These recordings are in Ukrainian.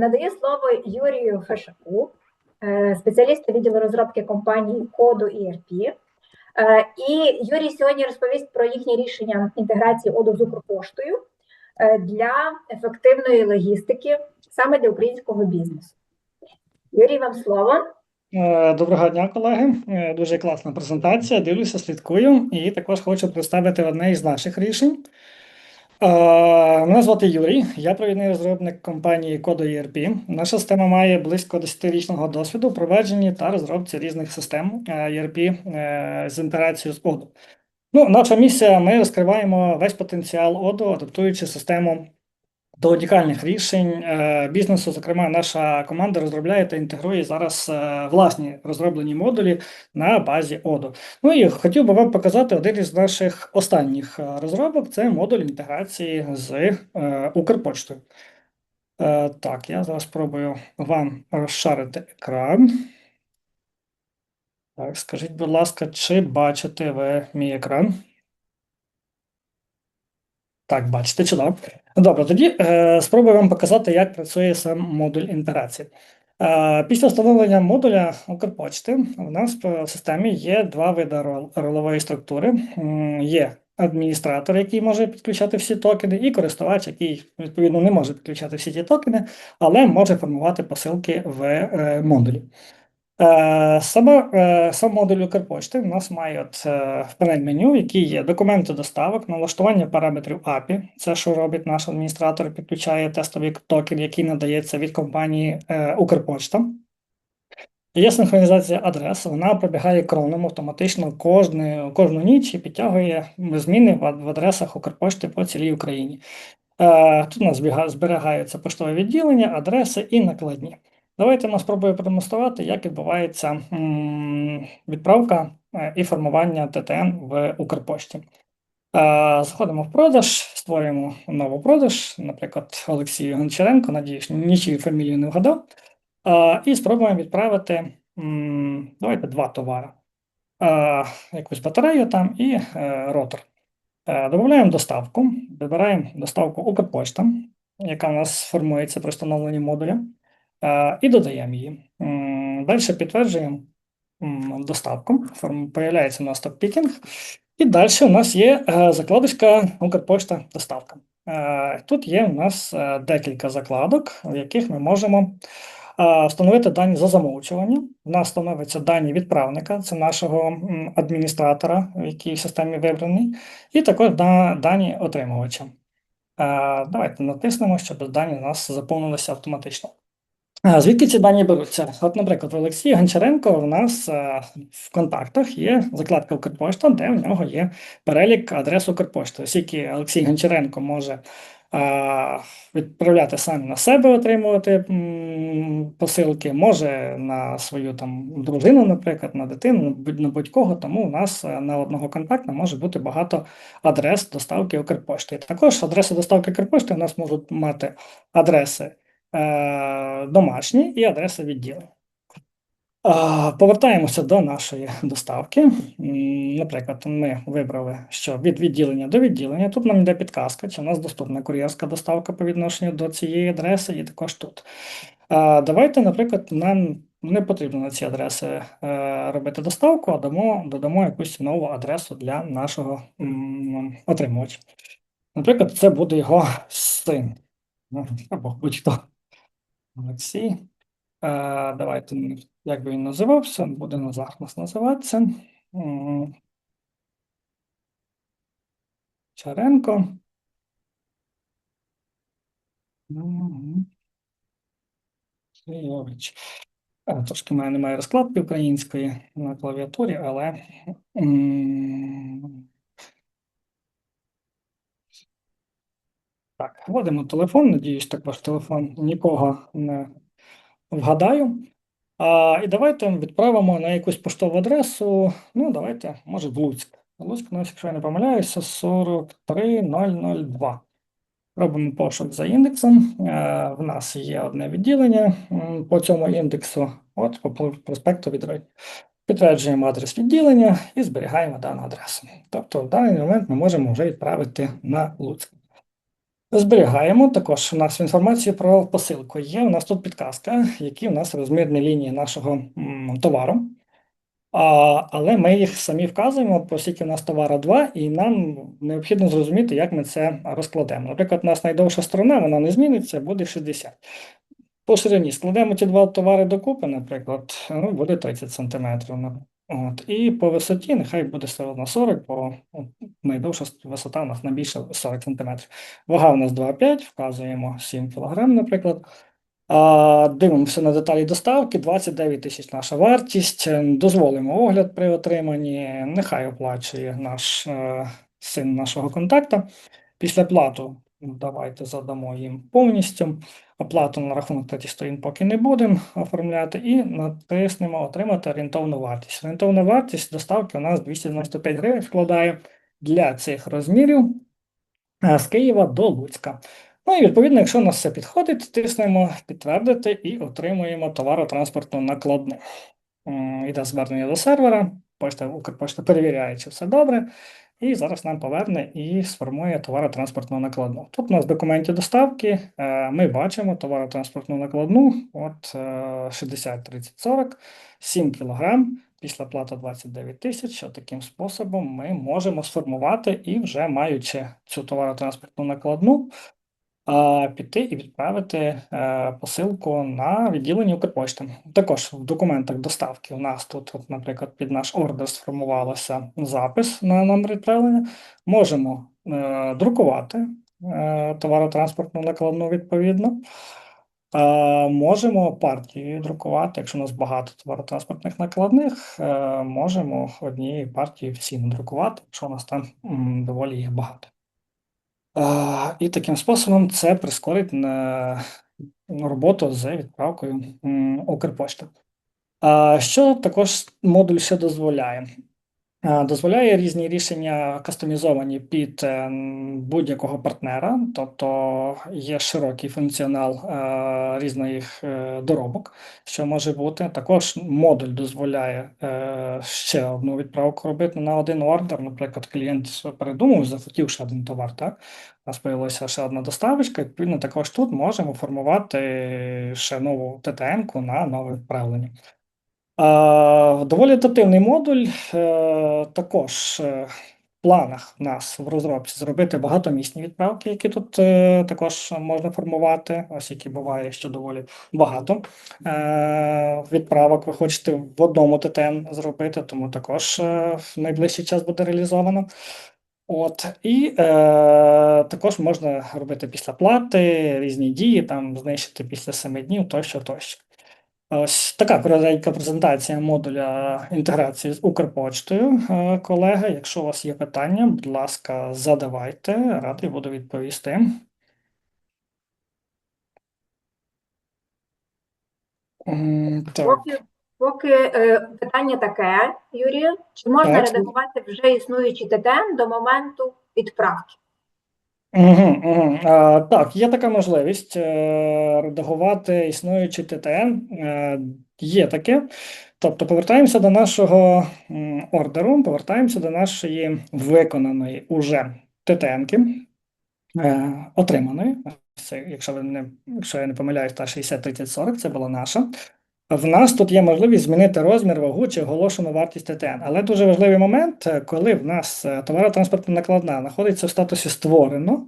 надаю слово Юрію Фешаку, е, спеціалісту відділу розробки компанії коду ERP. Е, І Юрій сьогодні розповість про їхнє рішення інтеграції ОДО з Укрпоштою е, для ефективної логістики саме для українського бізнесу. Юрій, вам слово. Доброго дня, колеги. Дуже класна презентація. Дивлюся, слідкую. І також хочу представити одне із наших рішень. Е, Мене звати Юрій, я провідний розробник компанії Кодо. ERP. Наша система має близько 10-річного досвіду в проведенні та розробці різних систем е, ERP е, з інтеграцією з ОДО. Ну, наша місія: ми розкриваємо весь потенціал ОДО, адаптуючи систему до унікальних рішень е, бізнесу. Зокрема, наша команда розробляє та інтегрує зараз е, власні розроблені модулі на базі Odoo. Ну і хотів би вам показати один із наших останніх е, розробок: це модуль інтеграції з Укрпоштою. Е, Так, я зараз спробую вам розшарити екран. Так, скажіть, будь ласка, чи бачите ви мій екран? Так, бачите, чудово. Добре, тоді е, спробую вам показати, як працює сам модуль інтеграції. Е, після встановлення модуля Укрпочти у нас в системі є два види ролової структури. Є адміністратор, який може підключати всі токени, і користувач, який відповідно не може підключати всі ті токени, але може формувати посилки в е, модулі. Е, Сама, е, сам модуль Укрпошти у нас має от, е, в панель меню, які є документи доставок, налаштування параметрів API, це що робить наш адміністратор, підключає тестовий токен, який надається від компанії е, Укрпошта. Є синхронізація адрес, вона пробігає кроном автоматично кожну, кожну ніч і підтягує зміни в, адресах Укрпошти по цілій Україні. Тут у нас зберігаються поштове відділення, адреси і накладні. Давайте ми спробуємо продемонструвати, як відбувається відправка е, і формування ТТН в Укрпошті. Е, Заходимо в продаж, створюємо новий продаж, наприклад, Олексію Гончаренко, надіюсь, нічию фамілію не вгадав. Е, І спробуємо відправити давайте два товари. Якусь батарею там і ротор. Додаємо доставку, вибираємо доставку Укрпошта, яка у нас формується при встановленні модуля, і додаємо її. Далі підтверджуємо доставку. Появляється у нас топ-пікінг. І далі у нас є е, закладочка Укрпошта доставка. Е, Тут є у нас е, декілька закладок, в яких ми можемо встановити дані за замовчування. У нас встановиться дані відправника, це нашого адміністратора, який в системі вибраний, і також дані отримувача. Давайте натиснемо, щоб дані у нас заповнилися автоматично. Звідки ці дані беруться? От, наприклад, в Олексія Гончаренко у нас е, в контактах є закладка Укрпошта, де в нього є перелік адрес Укрпошти. Оскільки Олексій Гончаренко може е, відправляти сам на себе, отримувати посилки, може на свою там дружину, наприклад, на дитину, на будь- на будь-кого. Тому у нас е, на одного контакта може бути багато адрес доставки Укрпошти. Також адреси доставки Укрпошти у нас можуть мати адреси е, домашні і адреса відділу. А, Повертаємося до нашої доставки. Наприклад, ми вибрали, що від відділення до відділення. Тут нам йде підказка, чи у нас доступна кур'єрська доставка по відношенню до цієї адреси, і також тут. Давайте, наприклад, нам не потрібно на ці адреси е, робити доставку, а дамо, додамо якусь нову адресу для нашого отримувача. Наприклад, це буде його син. Ну, Або будь-хто. Олексій. Давайте, як би він називався, буде Назар нас називатися. Чаренко. Мгм. Е, Трошки в мене немає розкладки української на клавіатурі, але так, вводимо телефон. Надіюсь, також телефон нікого не вгадаю. А, і давайте відправимо на якусь поштову адресу. Ну, давайте, може, в Луцьк. Луцьк, ну, якщо я не помиляюся, 43002. Робимо пошук за індексом. Е, В нас є одне відділення по цьому індексу. От по проспекту відрой. Підтверджуємо адрес відділення і зберігаємо дану адресу. Тобто в даний момент ми можемо вже відправити на Луцьк. Зберігаємо також у нас інформацію про посилку. Є у нас тут підказка, які у нас розмірні лінії нашого товару. А, але ми їх самі вказуємо, оскільки у нас товара 2, і нам необхідно зрозуміти, як ми це розкладемо. Наприклад, у нас найдовша сторона, вона не зміниться, буде 60. По ширині складемо ці два товари докупи, наприклад, ну, буде 30 см. От, і по висоті нехай буде все одно 40, бо найдовша висота у нас найбільше 40 см. Вага у нас 2,5, вказуємо 7 кг, наприклад. А, Дивимося на деталі доставки, 29 тисяч наша вартість. Дозволимо огляд при отриманні. Нехай оплачує наш е, син нашого контакта. Після плату давайте задамо їм повністю. Оплату на рахунок третіх сторін поки не будемо оформляти, і натиснемо Отримати орієнтовну вартість. Орієнтовна вартість доставки у нас 295 гривень складає для цих розмірів з Києва до Луцька. Ну і відповідно, якщо у нас все підходить, тиснемо підтвердити і отримуємо товаротранспортну накладну. Іде звернення до сервера, пошта Укрпошта перевіряє, чи все добре. І зараз нам поверне і сформує товаротранспортну накладну. Тут у нас в документі доставки е, ми бачимо товаротранспортну накладну от е, 60 30 40 7 кг після плата 29 тисяч. Таким способом ми можемо сформувати і вже маючи цю товаротранспортну накладну, піти і відправити е, посилку на відділення Укрпошти. Також в документах доставки у нас тут, от, наприклад, під наш ордер сформувалося запис на номер відправлення. Можемо е, друкувати е, товаротранспортну накладну відповідно. Е, можемо партію друкувати. Якщо у нас багато товаротранспортних накладних, можемо однією партією всі надрукувати, якщо у нас там доволі їх багато. І таким способом це прискорить на роботу з відправкою Укрпошти. А Що також модуль ще дозволяє? А, Дозволяє різні рішення кастомізовані під е, будь-якого партнера, тобто є широкий функціонал е, різних е, доробок, що може бути. Також модуль дозволяє е, ще одну відправку робити на один ордер. Наприклад, клієнт передумав, захотів ще один товар, так? У нас з'явилася ще одна доставочка, відповідно, також тут можемо формувати ще нову ТТН-ку на нове відправлення. Доволі адаптивний модуль. е, Також е, в планах в нас в розробці зробити багатомісні відправки, які тут е, також можна формувати, ось які буває, що доволі багато відправок ви хочете в одному ТТН зробити, тому також в найближчий час буде реалізовано. От, і е, також можна робити після плати різні дії, там знищити після 7 днів тощо, тощо. Ось така коротенька презентація модуля інтеграції з Укрпочтою, е, колеги. Якщо у вас є питання, будь ласка, задавайте, радий буду відповісти. Так, Поки, поки е, питання таке, Юрію, чи можна Так. редагувати вже існуючий ТТН до моменту відправки? Угу, угу. А, так, є така можливість е, редагувати існуючий ТТН. Е, є таке. Тобто повертаємося до нашого ордеру, повертаємося до нашої виконаної уже ТТНки, е, отриманої. Це, якщо ви не, якщо я не помиляюсь, та 60 30 40 це була наша. В нас тут є можливість змінити розмір, вагу чи оголошену вартість ТТН. Але дуже важливий момент, е, коли в нас е, товаротранспортна накладна знаходиться в статусі створено,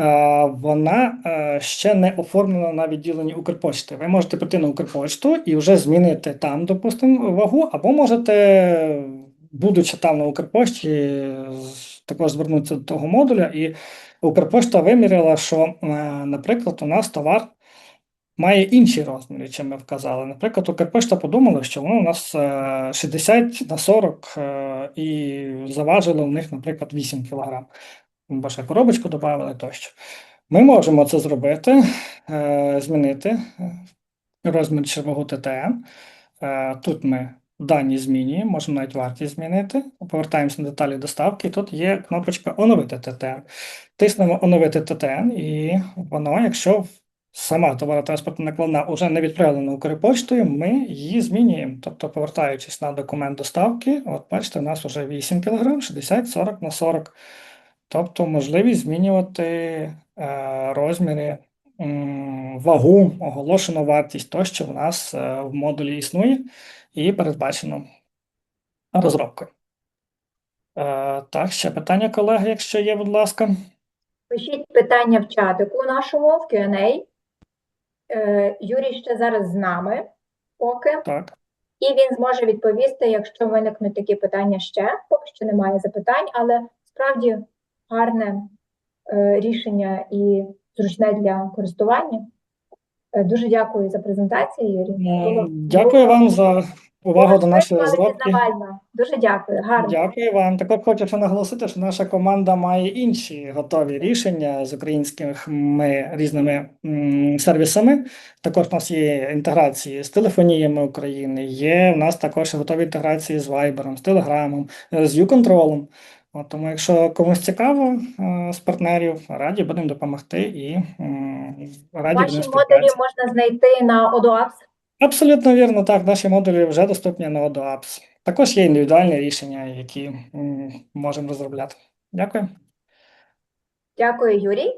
е, вона ще не оформлена на відділенні Укрпочти. Ви можете прийти на Укрпочту і вже змінити там, допустимо, вагу, або можете, будучи там на Укрпошті, також звернутися до того модуля, і Укрпошта виміряла, що, наприклад, у нас товар має інші розміри, чим ми вказали. Наприклад, Укрпошта подумала, що воно у нас е, 60 на 40 е, і заважило в них, наприклад, 8 кг. Бо ще коробочку додали тощо. Ми можемо це зробити, е, змінити е, розмір вагу ТТН. Е, Тут ми дані змінюємо, можемо навіть вартість змінити. Повертаємося на деталі доставки. Тут є кнопочка Оновити ТТН. Тиснемо Оновити ТТН, і воно, якщо сама товаротранспортна накладна вже не відправлена Укрпоштою, ми її змінюємо. Тобто, повертаючись на документ доставки, от бачите, у нас вже 8 кг, 60, 40 на 40. Тобто можливість змінювати е, розміри, м, вагу, оголошену вартість тощо в нас е, в модулі існує і передбачено розробкою. Е, Так, ще питання, колеги, якщо є, будь ласка. Пишіть питання в чатику нашому, в Q&A. Е, Юрій ще зараз з нами поки, Так. і він зможе відповісти, якщо виникнуть такі питання ще. Поки що немає запитань, але справді гарне е, рішення і зручне для користування. Е, Дуже дякую за презентацію, Юрій. Було- Дякую вам за увагу до нашої розробки. Дуже дякую, гарно. Дякую вам. Також хочу ще наголосити, що наша команда має інші готові рішення з українськими різними сервісами. Також у нас є інтеграції з телефоніями України, є у нас також готові інтеграції з Viber, з Telegram, е, з U-Control. От, тому, якщо комусь цікаво е, з партнерів, раді будемо допомогти і раді Ваші модулі можна знайти на OdoApps. Абсолютно вірно, так. Наші модулі вже доступні на OdoApps. Також є індивідуальні рішення, які можемо розробляти. Дякую. Дякую, Юрій.